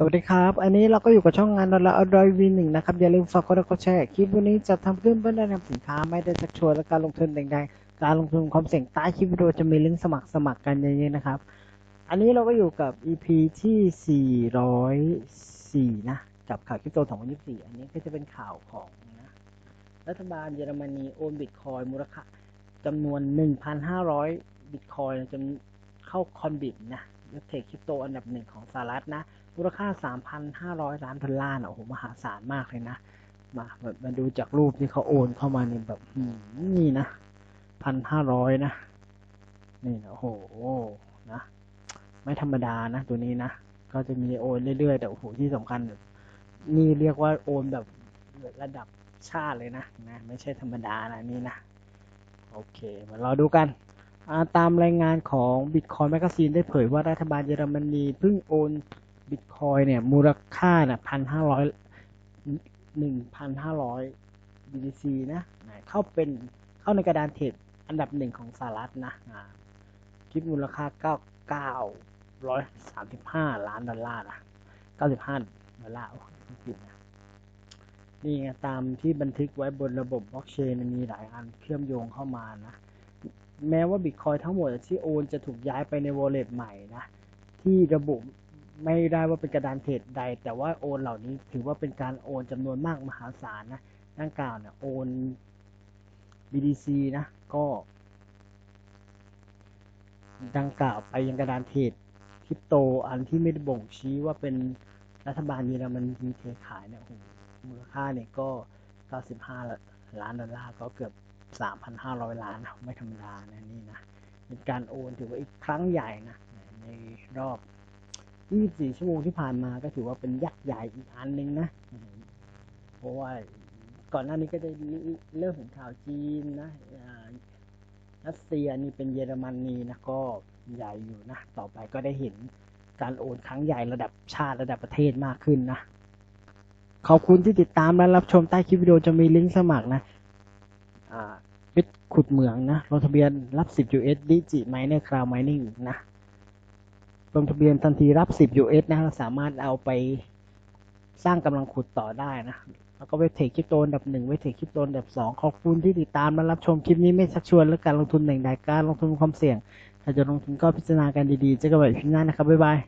สวัสดีครับ อันนี้เราก็อยู่กับช่องงานดอลลาร์อดอยวีหนึ่งนะครับ อย่าลืมฝากกดไลค์กดแชร์ คลิปวันนี้จะทำขึ้นเพื่อแนะนำสินค้าไม่ได้ชักชวนและการลงทุนใดๆการลงทุนความเสี่ยงใต้คลิปวิดีโอจะมีลิงก์สมัครสมัครกันเยอะๆนะครับ อันนี้เราก็อยู่กับ EP ที่ 404 นะ กับข่าวคริปโต 2024 อันนี้ก็จะเป็นข่าวของนะรัฐบาลเยอรมนีโอนบิตคอยมูลค่าจำนวน 1,500 บิตคอยจนเข้าคอนบิตนะ เทคคริปโตอันดับหนึ่งของสหรัฐนะมูลค่า 3,500 ล้านดอลลาร์นะโอ้โหมหาศาลมากเลยนะ มาแบบมาดูจากรูปที่เขาโอนเข้ามาเนี่ยแบบนี่นะพันห้าร้อยนะ นี่นะโอ้โหนะ ไม่ธรรมดานะตัวนี้นะ ก็จะมีโอนเรื่อยๆ แต่โอ้โหที่สำคัญ นี่เรียกว่าโอนแบบระดับชาติเลยนะนะ ไม่ใช่ธรรมดานะนี่นะ โอเค มาเราดูกัน ตามรายงานของ Bitcoin Magazine ได้เผยว่ารัฐบาลเยอรมนีเพิ่งโอนบิตคอยเนี่ยมูลค่าเนี่ยพันห้าร้อยหนึ่งพันห้าร้อย BTC นะเข้าเป็นเข้าในกระดานเทรดอันดับหนึ่งของสหรัฐนะคิดมูลค่าเก้าเก้าร้อยสามสิบห้าล้านดอลลาร์นะเก้าสิบห้าดอลลาร์โอ้ผิดนะนี่ไงตามที่บันทึกไว้บนระบบบล็อกเชนมีหลายอันเชื่อมโยงเข้ามานะ แม้ว่าบิตคอยทั้งหมดที่โอนจะถูกย้ายไปใน wallet ใหม่นะ ที่ระบุไม่ได้ว่าเป็นกระดานเทรดใด แต่ว่าโอนเหล่านี้ถือว่าเป็นการโอนจำนวนมากมหาศาลนะดังกล่าวเนี่ยโอน BDC นะ ก็ดังกล่าวไปยังกระดานเทรดคริปโตอันที่ไม่ได้บ่งชี้ว่าเป็นรัฐบาลเยอรมันมีเทขายเนี่ยโอ้โหมูลค่าเนี่ยก็ 95 ล้านดอลลาร์ก็เกือบ 3,500ล้านนะไม่ธรรมดานะนี่นะเป็นการโอนถือว่าอีกครั้งใหญ่นะในรอบ 24 ชั่วโมงที่ผ่านมาก็ถือว่าเป็นยักษ์ใหญ่อีกอันหนึ่งนะ เพราะว่าก่อนหน้านี้ก็จะเริ่มเห็นข่าวจีนนะอ่ารัสเซียนี่เป็นเยอรมนีนะก็ใหญ่อยู่นะ ต่อไปก็ได้เห็นการโอนครั้งใหญ่ระดับชาติระดับประเทศมากขึ้นนะ ขอบคุณที่ติดตามและรับชมใต้คลิปวิดีโอจะมีลิงก์สมัครนะอ่า วิทย์ขุดเหมืองนะลงทะเบียนรับ 10 US ดิจิไมเนอร์คราวไมนิ่งนะลงทะเบียนทันทีรับ 10 US นะเราสามารถเอาไปสร้างกำลังขุดต่อได้นะ แล้วก็เวทเทคคริปโตอันดับหนึ่งเวทเทคคริปโตอันดับสองขอบคุณที่ติดตามและรับชมคลิปนี้ไม่ชักชวนและการลงทุนแห่งใดการลงทุนความเสี่ยงถ้าจะลงทุนก็พิจารณากันดีๆเจอกันใหม่คลิปหน้านะครับบ๊ายบาย